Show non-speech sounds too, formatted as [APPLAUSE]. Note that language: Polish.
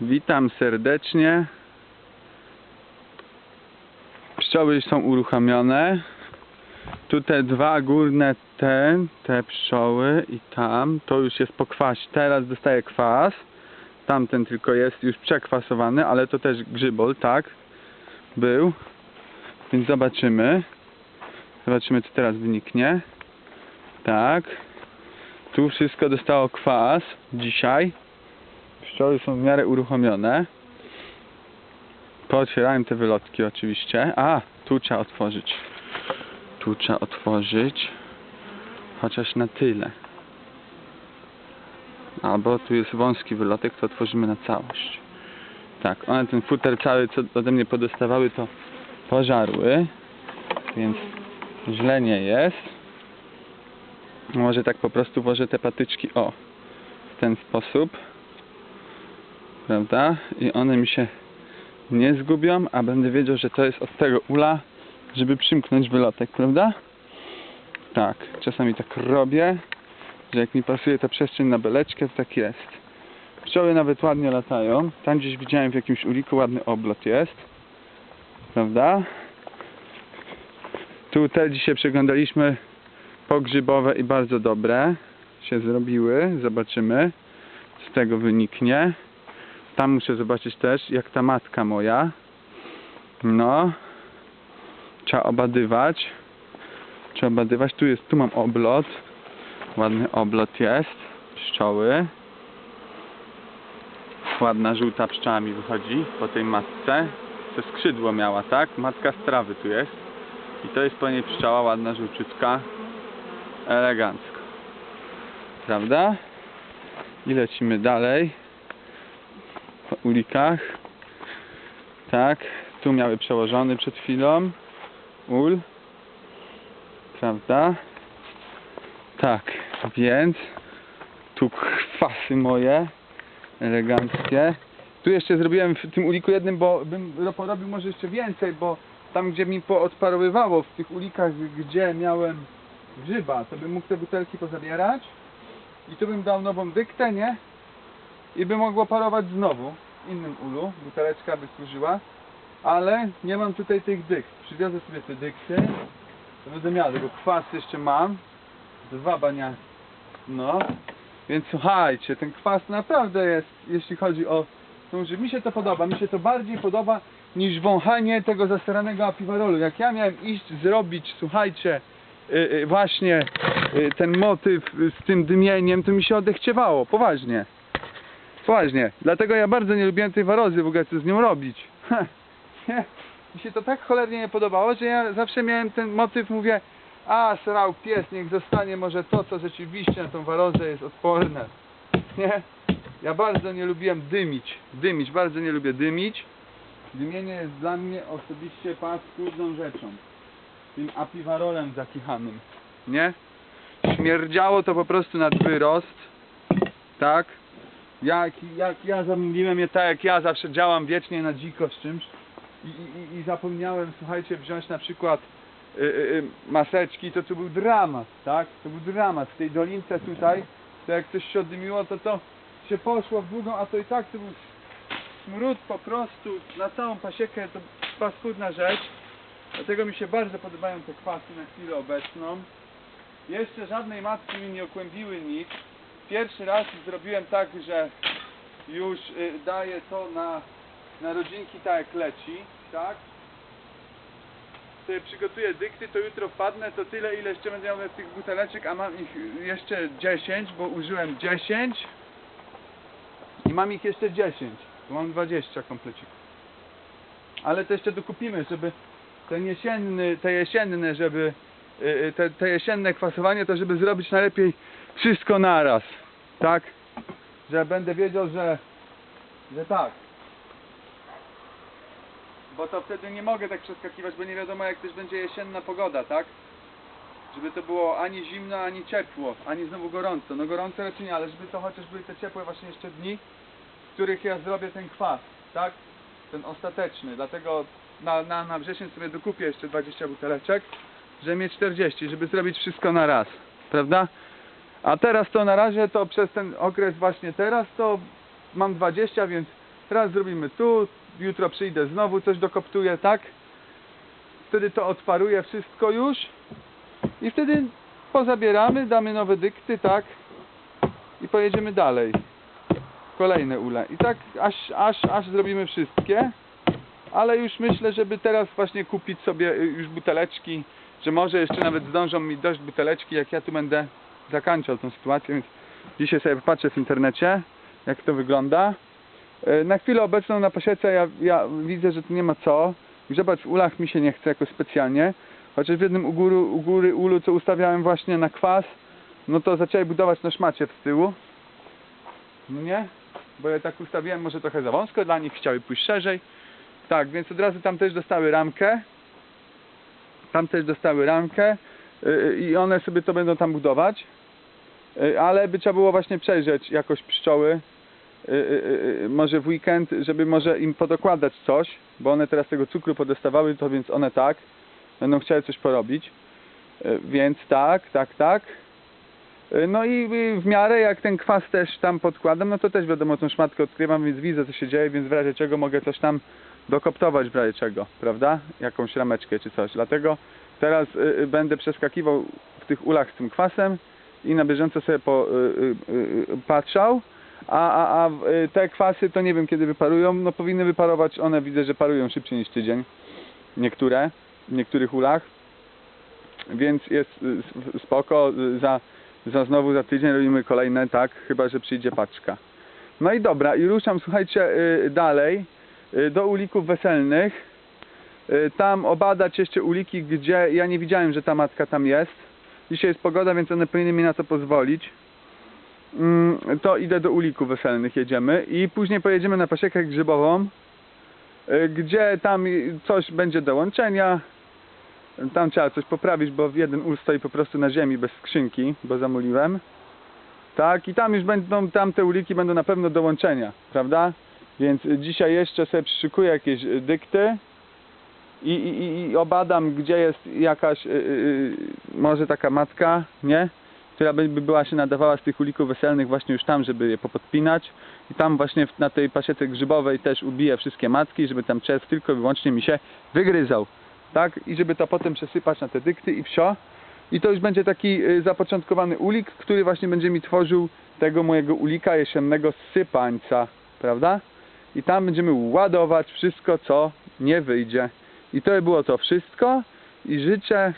Witam serdecznie. Pszczoły są uruchomione. Tu te dwa górne te, te pszczoły i tam, to już jest po kwasie. Teraz dostaje kwas. Tamten tylko jest już przekwasowany, ale to też grzybol, tak? Był. Więc zobaczymy. Zobaczymy co teraz wyniknie. Tak. Tu wszystko dostało kwas dzisiaj. Pszczoły są w miarę uruchomione. Pootwierałem te wylotki oczywiście. A, tu trzeba otworzyć. Tu trzeba otworzyć. Chociaż na tyle. Albo tu jest wąski wylotek, to otworzymy na całość. Tak, one ten futer cały, co ode mnie podostawały, to pożarły. Więc źle nie jest. Może tak po prostu włożę te patyczki, o, w ten sposób prawda? I one mi się nie zgubią, a będę wiedział, że to jest od tego ula, żeby przymknąć wylotek, prawda? Tak, czasami tak robię, że jak mi pasuje ta przestrzeń na beleczkę, to tak jest. Pszczoły nawet ładnie latają. Tam gdzieś widziałem w jakimś uliku ładny oblot jest. Prawda? Tu te dzisiaj przeglądaliśmy pogrzybowe i bardzo dobre się zrobiły. Zobaczymy, z tego wyniknie. Tam muszę zobaczyć też, jak ta matka moja. No. Trzeba obadywać. Trzeba obadywać. Tu jest, tu mam oblot. Ładny oblot jest. Pszczoły. Ładna żółta pszczoła mi wychodzi po tej matce. To skrzydło miała, tak? Matka z trawy tu jest. I to jest po niej pszczoła ładna, żółciutka. Elegancko. Prawda? I lecimy dalej ulikach. Tak, tu miały przełożony przed chwilą ul. Prawda? Tak, więc tu kwasy moje eleganckie. Tu jeszcze zrobiłem w tym uliku jednym, bo bym ro- porobił może jeszcze więcej, bo tam gdzie mi poodparowywało w tych ulikach, gdzie miałem grzyba, to bym mógł te butelki pozabierać i tu bym dał nową dyktę, nie? i by mogło parować znowu innym ulu, buteleczka by służyła, ale nie mam tutaj tych dykt. Przywiozę sobie te dykty, to będę miał, tego kwas jeszcze mam, dwa bania, no, więc słuchajcie, ten kwas naprawdę jest, jeśli chodzi o tą że mi się to podoba, mi się to bardziej podoba niż wąchanie tego zasranego apiwarolu. Jak ja miałem iść zrobić, słuchajcie, y, y, właśnie y, ten motyw z tym dymieniem, to mi się odechciewało, poważnie. Poważnie. Dlatego ja bardzo nie lubiłem tej warozy, w ogóle co z nią robić. [LAUGHS] Mi się to tak cholernie nie podobało, że ja zawsze miałem ten motyw, mówię, a srał pies, niech zostanie może to, co rzeczywiście na tą warozę jest odporne. Nie? Ja bardzo nie lubiłem dymić. Dymić, bardzo nie lubię dymić. Dymienie jest dla mnie osobiście paskudną rzeczą. Tym apiwarolem zakichanym. Nie? Śmierdziało to po prostu nad wyrost. Tak? Jak, jak ja zamieniłem je tak, jak ja zawsze działam wiecznie na dziko z czymś i, i, i zapomniałem, słuchajcie, wziąć na przykład y, y, y, maseczki, to to był dramat, tak? To był dramat. W tej dolince tutaj, to jak coś się oddymiło, to to się poszło w długą, a to i tak to był smród po prostu na całą pasiekę, to paskudna rzecz. Dlatego mi się bardzo podobają te kwasy na chwilę obecną. Jeszcze żadnej matki mi nie okłębiły nic. Pierwszy raz zrobiłem tak, że już y, daję to na, na rodzinki tak jak leci, tak? Sobie przygotuję dykty, to jutro wpadnę, to tyle ile jeszcze będę miał tych buteleczek, a mam ich jeszcze 10, bo użyłem 10 i mam ich jeszcze 10, bo mam 20 komplecików. Ale to jeszcze dokupimy, żeby ten jesienny, te jesienne, żeby te, te jesienne kwasowanie, to żeby zrobić najlepiej wszystko naraz, tak? Że będę wiedział, że, że tak. Bo to wtedy nie mogę tak przeskakiwać, bo nie wiadomo jak też będzie jesienna pogoda, tak? Żeby to było ani zimno, ani ciepło, ani znowu gorąco. No gorąco raczej nie, ale żeby to chociaż były te ciepłe właśnie jeszcze dni, w których ja zrobię ten kwas, tak? Ten ostateczny. Dlatego na, na, na wrzesień sobie dokupię jeszcze 20 buteleczek, żeby mieć 40, żeby zrobić wszystko na raz, prawda? A teraz to na razie to przez ten okres właśnie teraz to mam 20, więc raz zrobimy tu, jutro przyjdę znowu, coś dokoptuję, tak? Wtedy to odparuje wszystko już i wtedy pozabieramy, damy nowe dykty, tak? I pojedziemy dalej. Kolejne ule. I tak aż, aż, aż zrobimy wszystkie. Ale już myślę, żeby teraz właśnie kupić sobie y, już buteleczki, że może jeszcze nawet zdążą mi dojść buteleczki, jak ja tu będę zakończał tą sytuację, więc dzisiaj sobie popatrzę w internecie, jak to wygląda. E, Na chwilę obecną na pasiece ja, ja widzę, że tu nie ma co. Grzebać w ulach mi się nie chce jakoś specjalnie. Chociaż w jednym u, góry, u góry ulu, co ustawiałem właśnie na kwas, no to zaczęli budować na szmacie z tyłu. No nie? Bo ja tak ustawiłem może trochę za wąsko dla nich, chciały pójść szerzej. Tak, więc od razu tam też dostały ramkę. Tam też dostały ramkę yy, i one sobie to będą tam budować. Yy, ale by trzeba było właśnie przejrzeć jakoś pszczoły. Może w weekend, żeby może im podokładać coś, bo one teraz tego cukru podostawały, to więc one tak będą chciały coś porobić. Więc tak, tak, tak. No i w miarę jak ten kwas też tam podkładam, no to też wiadomo tą szmatkę odkrywam, więc widzę co się dzieje, więc w razie czego mogę coś tam dokoptować w razie czego, prawda? Jakąś rameczkę czy coś. Dlatego teraz y, y, będę przeskakiwał w tych ulach z tym kwasem i na bieżąco sobie po, y, y, y, patrzał. A, a, a y, te kwasy to nie wiem kiedy wyparują. No powinny wyparować, one widzę, że parują szybciej niż tydzień. Niektóre, w niektórych ulach. Więc jest spoko. Za, za znowu za tydzień robimy kolejne, tak? Chyba, że przyjdzie paczka. No i dobra, i ruszam, słuchajcie, dalej do ulików weselnych. Y, Tam obadać jeszcze uliki, gdzie ja nie widziałem, że ta matka tam jest. Dzisiaj jest pogoda, więc one powinny mi na to pozwolić. Mm, To idę do ulików weselnych, jedziemy i później pojedziemy na pasiekę grzybową, y, gdzie tam y, coś będzie do łączenia. Tam trzeba coś poprawić, bo jeden ul stoi po prostu na ziemi bez skrzynki, bo zamuliłem. Tak, i tam już będą, tam te uliki będą na pewno do łączenia, prawda? Więc dzisiaj jeszcze sobie przyszykuję jakieś y, dykty i, i, i- obadam, gdzie jest jakaś, y, y, y, może taka matka, nie? Która by, by była się nadawała z tych ulików weselnych właśnie już tam, żeby je popodpinać. I tam właśnie na tej pasiece grzybowej też ubiję wszystkie matki, żeby tam czerw tylko i wyłącznie mi się wygryzał. Tak? I żeby to potem przesypać na te dykty i wsio. I to już będzie taki zapoczątkowany ulik, który właśnie będzie mi tworzył tego mojego ulika jesiennego sypańca, prawda? I tam będziemy ładować wszystko, co nie wyjdzie. I to by było to wszystko. I życzę